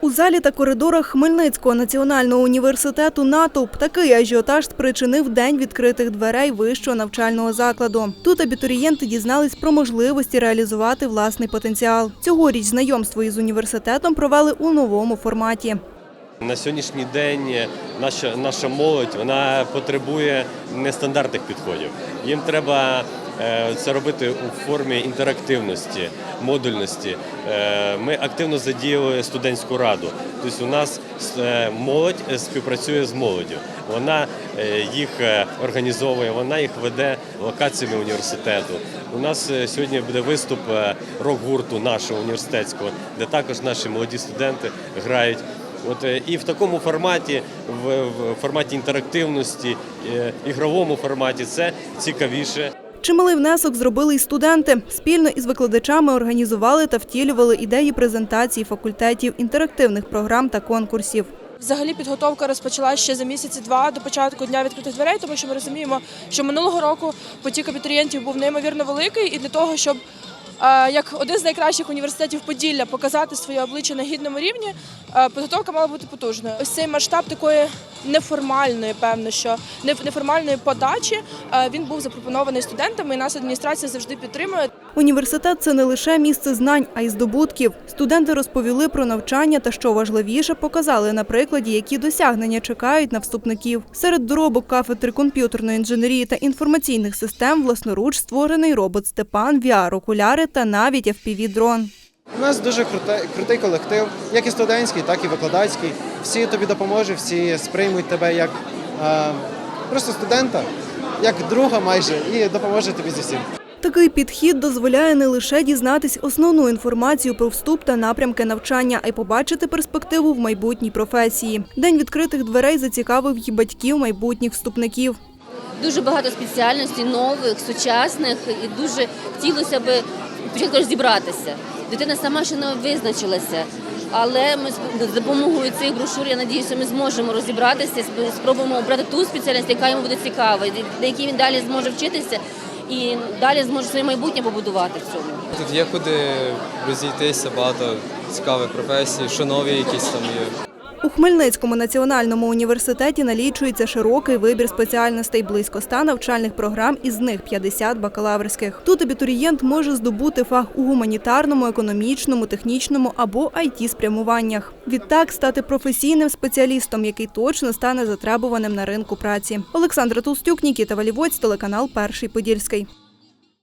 У залі та коридорах Хмельницького національного університету натовп такий ажіотаж спричинив день відкритих дверей вищого навчального закладу. Тут абітурієнти дізнались про можливості реалізувати власний потенціал. Цьогоріч знайомство із університетом провели у новому форматі. На сьогоднішній день наша, наша молодь вона потребує нестандартних підходів. Їм треба це робити у формі інтерактивності, модульності. Е, Ми активно задіяли студентську раду. Тобто у нас е, молодь співпрацює з молоддю. Вона е, їх е, організовує, вона їх веде локаціями університету. У нас е, сьогодні буде виступ е, рок-гурту нашого університетського, де також наші молоді студенти грають. От е, і в такому форматі, в, форматі інтерактивності, е, ігровому форматі це цікавіше. Чималий внесок зробили й студенти. Спільно із викладачами організували та втілювали ідеї презентації факультетів, інтерактивних програм та конкурсів. Взагалі підготовка розпочалася ще за місяці два до початку дня відкритих дверей, тому що ми розуміємо, що минулого року потік абітурієнтів був неймовірно великий, і для того, щоб е, як один з найкращих університетів Поділля показати своє обличчя на гідному рівні, підготовка мала бути потужною. Ось цей масштаб такої неформальної, певно, що неф- неформальної подачі е, він був запропонований студентами, і нас адміністрація завжди підтримує. Університет це не лише місце знань, а й здобутків. Студенти розповіли про навчання та, що важливіше, показали на прикладі, які досягнення чекають на вступників. Серед доробок кафедри комп'ютерної інженерії та інформаційних систем власноруч створений робот Степан, VR-окуляри та навіть FPV-дрон. У нас дуже крутий, крутий колектив, як і студентський, так і викладацький. Всі тобі допоможуть, всі сприймуть тебе як е, просто студента, як друга майже, і допоможуть тобі зі всім. Такий підхід дозволяє не лише дізнатись основну інформацію про вступ та напрямки навчання, а й побачити перспективу в майбутній професії. День відкритих дверей зацікавив і батьків майбутніх вступників. дуже багато спеціальностей нових, сучасних, і дуже хотілося б спочатку розібратися. Дитина сама ще не визначилася. Але ми з допомогою цих брошур, я надіюся, ми зможемо розібратися, спробуємо обрати ту спеціальність, яка йому буде цікава, на якій він далі зможе вчитися і далі зможе своє майбутнє побудувати в цьому. Тут є куди розійтися, багато цікавих професій, що нові якісь там є. У Хмельницькому національному університеті налічується широкий вибір спеціальностей близько 100 навчальних програм, із них 50 бакалаврських. Тут абітурієнт може здобути фах у гуманітарному, економічному, технічному або it спрямуваннях. Відтак стати професійним спеціалістом, який точно стане затребуваним на ринку праці. Олександра Толстюк, Нікіта Валівоць, телеканал Перший Подільський.